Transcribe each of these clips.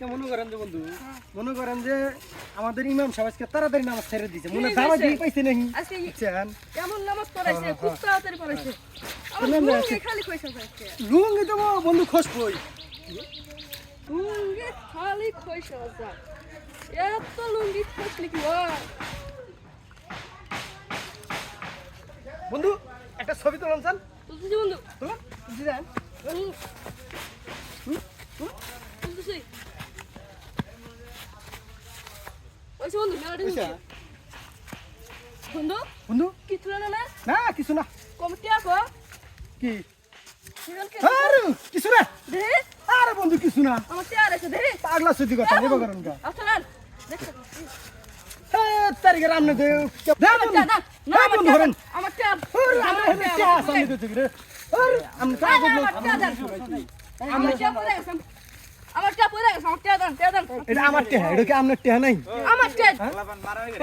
তা মনে করেন যে বন্ধু? মনে করেন যে আমাদের ইমাম সাহেব আজকে তাড়াতাড়ি নামাজ ছেড়ে দিয়েছে। মনে দাওয়া দিয়ে পাইছে নাকি? বুঝছেন? এমন নামাজ পড়াইছে হ্যাঁ, খুব তাড়াতাড়ি পড়াইছে। খালি কইছে লুঙ্গি তো বন্ধু খোঁজ কই? লুঙ্গি খালি কইছে এত লুঙ্গি খসলি কি হয়? বন্ধু একটা ছবি তোলাম চান বন্ধু। তোলাম বুঝছেন হুম। বন্ধু? বন্ধু বন্ধু কি তুলে না না না কিছু না কমিটি আসো কি আরে কিছু না দে আরে বন্ধু কিছু না আমার চেয়ার আছে দে পাগলা সত্যি কথা নেব করেন গা আসলেন দেখো হ্যাঁ তারিখে রামনে দে দে না না আমার বন্ধু ধরেন আমার আরে আমরা হেলে চা সামনে রে আরে আমরা চা বদলো আমার চেয়ার পড়ে গেছে আমার চেয়ার পড়ে গেছে আমার চেয়ার দেন চেয়ার দেন এটা আমার টেহা এটা কি আপনার টেহা নাই আমার চেয়ার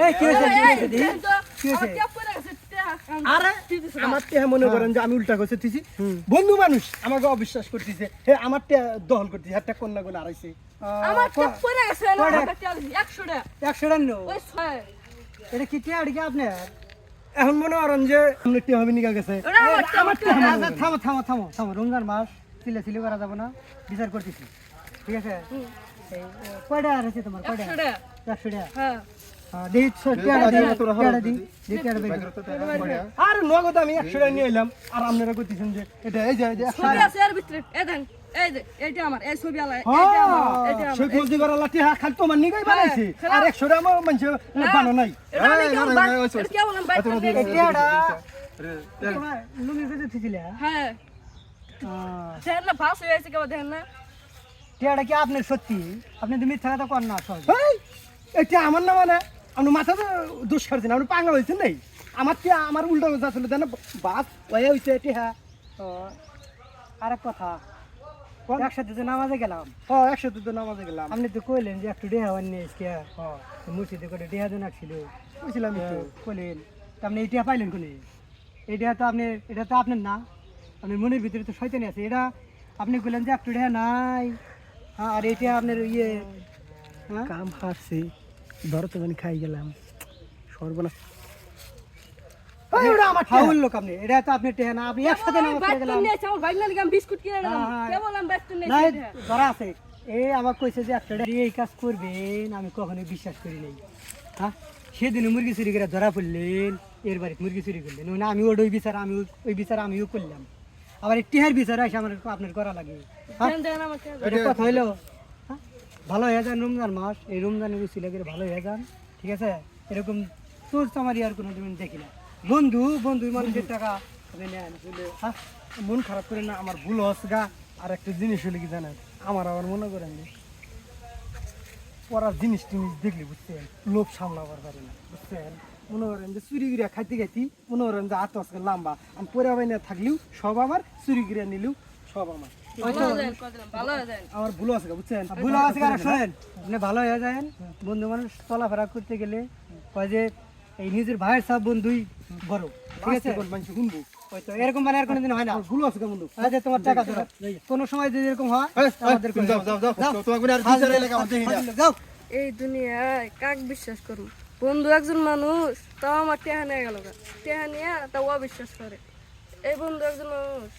এই কি হয়েছে কি হয়েছে দি? কি আমার চেয়ার পড়ে গেছে আরে আমার টেহা মনে করেন যে আমি উল্টা করতে দিছি বন্ধু মানুষ আমাকে অবিশ্বাস করতেছে। হে আমার টেহা দহল করতেছে একটা কন্যা গুণ আড়াইছে আমার চেয়ার পড়ে গেছে না আমার চেয়ার 100 টাকা একশো টাকা নো? ওই ছয়। এটা কি টিয়া আড়ি আপনার? এখন মনে করেন যে টেহা হবে নিকা গেছে। আচ্ছা, থামো থামো থামো থামো। রমজান মাস চিলে চিলে করা যাবে না। বিচার করতেছি। ঠিক আছে? এই, এ, আছে তোমার কয়টা একশো টাকা হ্যাঁ হ্যাঁ। আর নগদ আমি একশো টাকা নিয়ে এলাম আর আপনারা করতেছেন যে এটা এই যে হ্যাঁ। আর? হ্যাঁ দেখেন না টিয়াটা কি আপনার সত্যি? আপনি তো মিথ্যা কথা কর না সহজে। এটা আমার না মানে আপনি মাথা তো দোষ খাচ্ছেন আপনি পাগল হয়েছেন নাই আমার টিয়া আমার উল্টা কথা ছিল দেন বাস ওয়া হয়েছে টিহা তো আরেক কথা একসাথে তো নামাজে গেলাম। হ একসাথে তো নামাজে গেলাম। আপনি তো কইলেন যে একটু ডেহা নিয়ে এসকে হ মসজিদে করে ডেহা জন ছিল। বুঝছিলাম একটু। কইলেন আপনি এইটা পাইলেন কোনে? এইটা তো আপনি এটা তো আপনার না। আপনার মনের ভিতরে তো শয়তানি আছে। এটা আপনি কইলেন যে একটু ডেহা নাই। হ্যাঁ আর এটা আপনার ইয়ে হ্যাঁ? কাম হারছি। ধরো তো জানি খাই গেলাম। সর্বনাশ। লোক আপনি। এটা তো আপনি টেহা না। আপনি একসাথে নামাজ পড়ে গেলাম। আমার বাইক না আমি বিস্কুট কিনে নিলাম হ্যাঁ, হ্যাঁ। বাইক ধরা আছে। এ আমার কইছে যে একটা এই কাজ করবেন আমি কখনোই বিশ্বাস করি নাই। হ্যাঁ? সেদিন মুরগি চুরি করে ধরা পড়লেন এর বাড়িতে মুরগি চুরি করলেন। মানে আমি ওই বিচার আমি ওই বিচার আমিও করলাম। আবার এই টেহার বিচার এসে আমার আপনার করা লাগে। হ্যাঁ? দেন দেন আমার চেয়ার এটা কথা হইল? হ্যাঁ? ভালো হয়ে যান রমজান মাস। এই রমজানের উচিলা করে ভালো হয়ে যান ঠিক আছে? এরকম তোর তোমার আর কোনো দিন দেখি না। বন্ধু বন্ধু মানুষের টাকা হ্যাঁ? মন খারাপ করে না আমার ভুল হচ্ছে গা। আর একটা জিনিস হলে কি জানেন? আমার আবার মনে করেন পড়ার জিনিস টিনিস দেখলে বুঝছেন লোভ সামলাবার পারে না বুঝছেন? মনে করেন যে চুরি গিরা খাইতে খাইতে মনে করেন যে আজকে লম্বা। আমি পরে বাইনা থাকলেও সব আমার চুরি গিরা নিলেও সব আমার। ভালো হয়ে যান কদিন ভালো হয়ে যান আমার ভুল আছে বুঝছেন? ভুল আছে কারণ শোনেন আপনি ভালো হয়ে যান। বন্ধু মানুষ চলাফেরা করতে গেলে কয় যে এই নিজের ভাইয়ের সব বন্ধুই বড় ঠিক আছে? মানুষ শুনব। এরকম মানে আর কোনোদিন হয় না। ভুল আছে বন্ধু। আচ্ছা তোমার টাকা ধরো কোনো সময় যদি এরকম হয় আমাদের যাও যাও যাও। যাও। তোমাকে আর বিচার এলাকা আমার যাও। এই দুনিয়ায় কাক বিশ্বাস করব বন্ধু একজন মানুষ, তাও আমার টেহা নিয়ে গেল টেহা নিয়ে তাও অবিশ্বাস করে। এই বন্ধু একজন মানুষ।